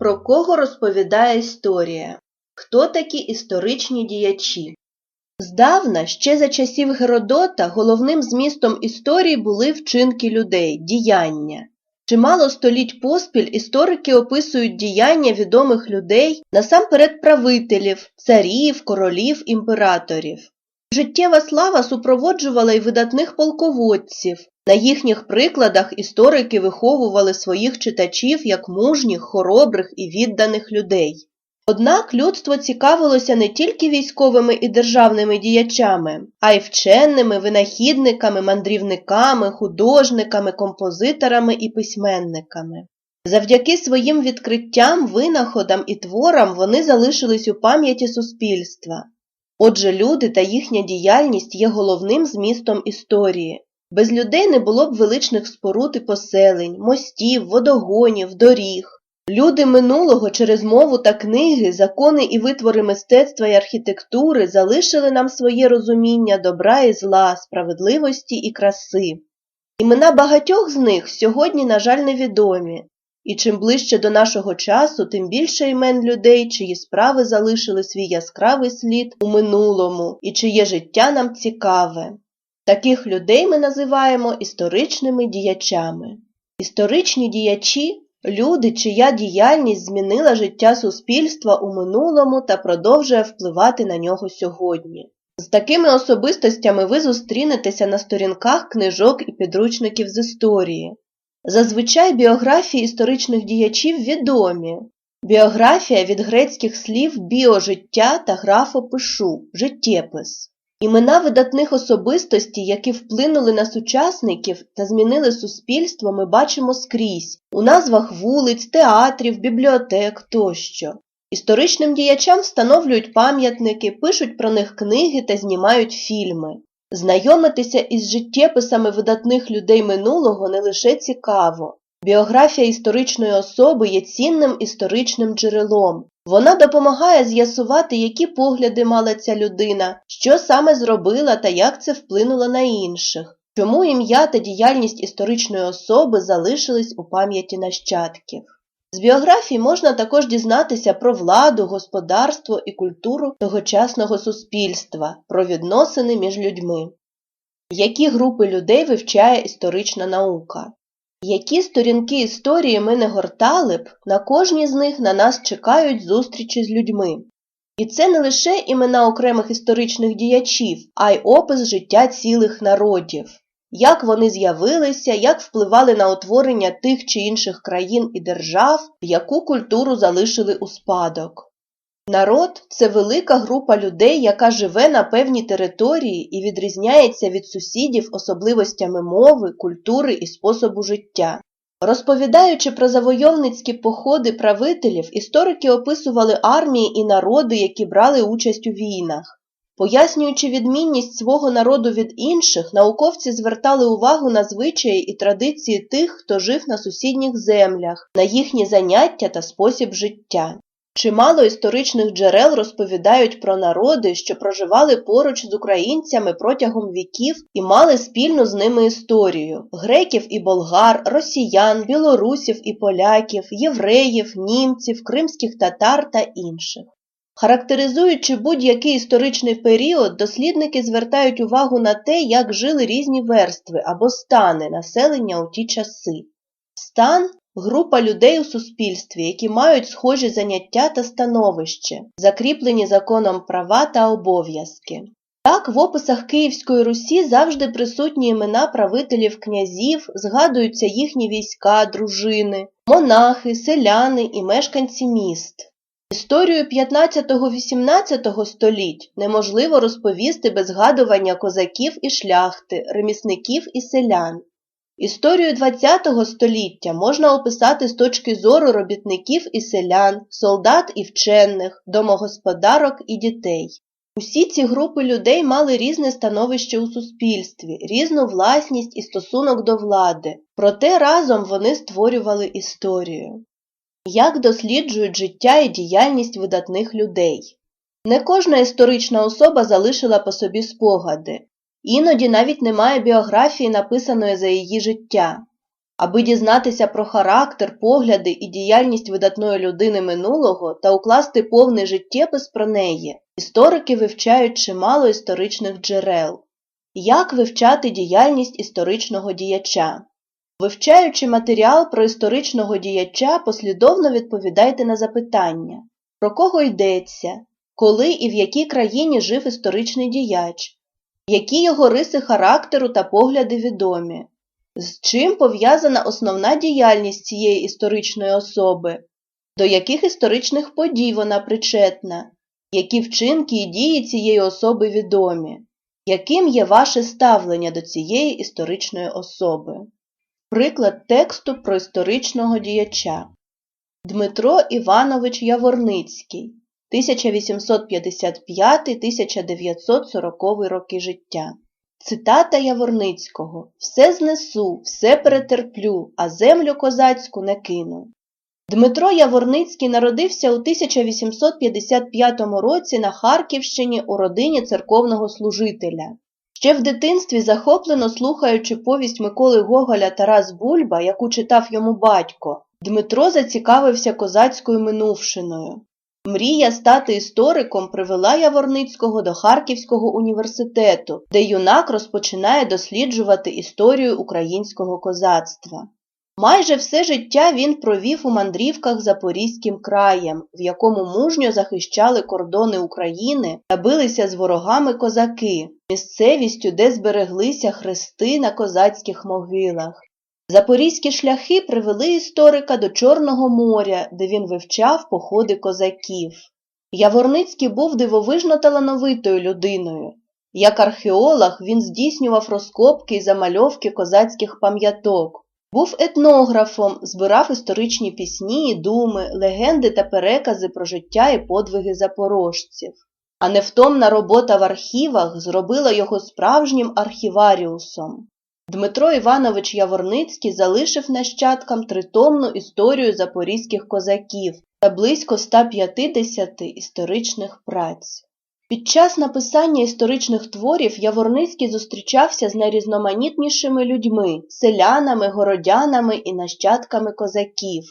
Про кого розповідає історія? Хто такі історичні діячі? Здавна, ще за часів Геродота, головним змістом історії були вчинки людей, діяння. Чимало століть поспіль історики описують діяння відомих людей, насамперед правителів, царів, королів, імператорів. Життєва слава супроводжувала й видатних полководців. На їхніх прикладах історики виховували своїх читачів як мужніх, хоробрих і відданих людей. Однак людство цікавилося не тільки військовими і державними діячами, а й вченими, винахідниками, мандрівниками, художниками, композиторами і письменниками. Завдяки своїм відкриттям, винаходам і творам вони залишились у пам'яті суспільства. Отже, люди та їхня діяльність є головним змістом історії. Без людей не було б величних споруд і поселень, мостів, водогонів, доріг. Люди минулого через мову та книги, закони і витвори мистецтва і архітектури залишили нам своє розуміння добра і зла, справедливості і краси. Імена багатьох з них сьогодні, на жаль, невідомі, і чим ближче до нашого часу, тим більше імен людей, чиї справи залишили свій яскравий слід у минулому і чиє життя нам цікаве. Таких людей ми називаємо історичними діячами. Історичні діячі люди, чия діяльність змінила життя суспільства у минулому та продовжує впливати на нього сьогодні. З такими особистостями ви зустрінетеся на сторінках книжок і підручників з історії. Зазвичай біографії історичних діячів відомі. Біографія від грецьких слів біожиття та графопишу життєпис. Імена видатних особистостей, які вплинули на сучасників та змінили суспільство, ми бачимо скрізь у назвах вулиць, театрів, бібліотек тощо. Історичним діячам встановлюють пам'ятники, пишуть про них книги та знімають фільми. Знайомитися із життєписами видатних людей минулого не лише цікаво. Біографія історичної особи є цінним історичним джерелом. Вона допомагає з'ясувати, які погляди мала ця людина, що саме зробила та як це вплинуло на інших, чому ім'я та діяльність історичної особи залишились у пам'яті нащадків. З біографії можна також дізнатися про владу, господарство і культуру тогочасного суспільства, про відносини між людьми. Які групи людей вивчає історична наука? Які сторінки історії ми не гортали б, на кожній з них на нас чекають зустрічі з людьми. І це не лише імена окремих історичних діячів, а й опис життя цілих народів, як вони з'явилися, як впливали на утворення тих чи інших країн і держав, яку культуру залишили у спадок. Народ це велика група людей, яка живе на певній території і відрізняється від сусідів особливостями мови, культури і способу життя. Розповідаючи про завойовницькі походи правителів, історики описували армії і народи, які брали участь у війнах. Пояснюючи відмінність свого народу від інших, науковці звертали увагу на звичаї і традиції тих, хто жив на сусідніх землях, на їхні заняття та спосіб життя. Чимало історичних джерел розповідають про народи, що проживали поруч з українцями протягом віків і мали спільну з ними історію греків і болгар, росіян, білорусів і поляків, євреїв, німців, кримських татар та інших. Характеризуючи будь-який історичний період, дослідники звертають увагу на те, як жили різні верстви або стани населення у ті часи. Стан група людей у суспільстві, які мають схожі заняття та становище, закріплені законом права та обов'язки. Так, в описах Київської Русі завжди присутні імена правителів князів, згадуються їхні війська, дружини, монахи, селяни і мешканці міст. Історію 15-18 століть неможливо розповісти без згадування козаків і шляхти, ремісників і селян. Історію ХХ століття можна описати з точки зору робітників і селян, солдат і вчених, домогосподарок і дітей. Усі ці групи людей мали різне становище у суспільстві, різну власність і стосунок до влади, проте разом вони створювали історію. Як досліджують життя і діяльність видатних людей? Не кожна історична особа залишила по собі спогади, іноді навіть немає біографії, написаної за її життя. Аби дізнатися про характер, погляди і діяльність видатної людини минулого та укласти повний життєпис про неї, історики вивчають чимало історичних джерел. Як вивчати діяльність історичного діяча? Вивчаючи матеріал про історичного діяча, послідовно відповідайте на запитання, про кого йдеться, коли і в якій країні жив історичний діяч, які його риси характеру та погляди відомі, з чим пов'язана основна діяльність цієї історичної особи, до яких історичних подій вона причетна, які вчинки і дії цієї особи відомі, яким є ваше ставлення до цієї історичної особи. Приклад тексту про історичного діяча Дмитро Іванович Яворницький 1855-1940 роки життя. Цитата Яворницького Все знесу, все перетерплю, а землю козацьку не кину. Дмитро Яворницький народився у 1855 році на Харківщині у родині церковного служителя. Ще в дитинстві, захоплено слухаючи повість Миколи Гоголя Тарас Бульба, яку читав йому батько, Дмитро зацікавився козацькою минувшиною. Мрія стати істориком привела Яворницького до Харківського університету, де юнак розпочинає досліджувати історію українського козацтва. Майже все життя він провів у мандрівках Запорізьким краєм, в якому мужньо захищали кордони України та билися з ворогами козаки, місцевістю, де збереглися хрести на козацьких могилах. Запорізькі шляхи привели історика до Чорного моря, де він вивчав походи козаків. Яворницький був дивовижно талановитою людиною. Як археолог він здійснював розкопки і замальовки козацьких пам'яток. Був етнографом, збирав історичні пісні думи, легенди та перекази про життя і подвиги запорожців. А невтомна робота в архівах зробила його справжнім архіваріусом. Дмитро Іванович Яворницький залишив нащадкам тритомну історію запорізьких козаків та близько 150 історичних праць. Під час написання історичних творів Яворницький зустрічався з найрізноманітнішими людьми селянами, городянами і нащадками козаків.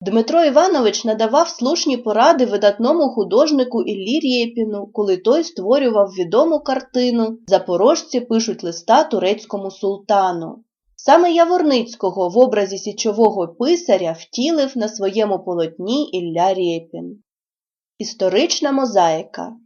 Дмитро Іванович надавав слушні поради видатному художнику Іллі Рєпіну, коли той створював відому картину Запорожці пишуть листа турецькому султану. Саме Яворницького в образі січового писаря втілив на своєму полотні Ілля Рєпін. Історична мозаїка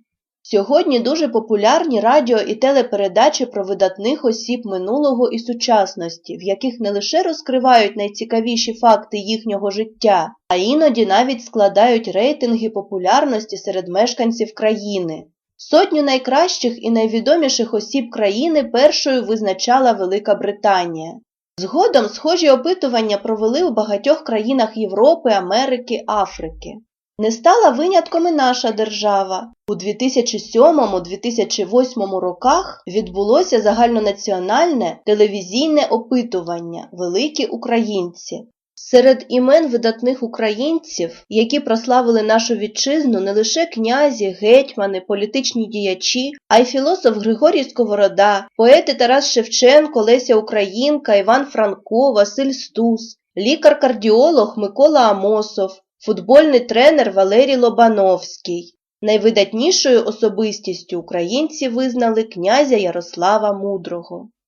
Сьогодні дуже популярні радіо і телепередачі про видатних осіб минулого і сучасності, в яких не лише розкривають найцікавіші факти їхнього життя, а іноді навіть складають рейтинги популярності серед мешканців країни. Сотню найкращих і найвідоміших осіб країни першою визначала Велика Британія. Згодом схожі опитування провели у багатьох країнах Європи, Америки, Африки. Не стала винятком і наша держава. У 2007-2008 роках відбулося загальнонаціональне телевізійне опитування Великі українці. Серед імен видатних українців, які прославили нашу вітчизну не лише князі, гетьмани, політичні діячі, а й філософ Григорій Сковорода, поети Тарас Шевченко, Леся Українка, Іван Франко, Василь Стус, лікар-кардіолог Микола Амосов, футбольний тренер Валерій Лобановський. Найвидатнішою особистістю українці визнали князя Ярослава Мудрого.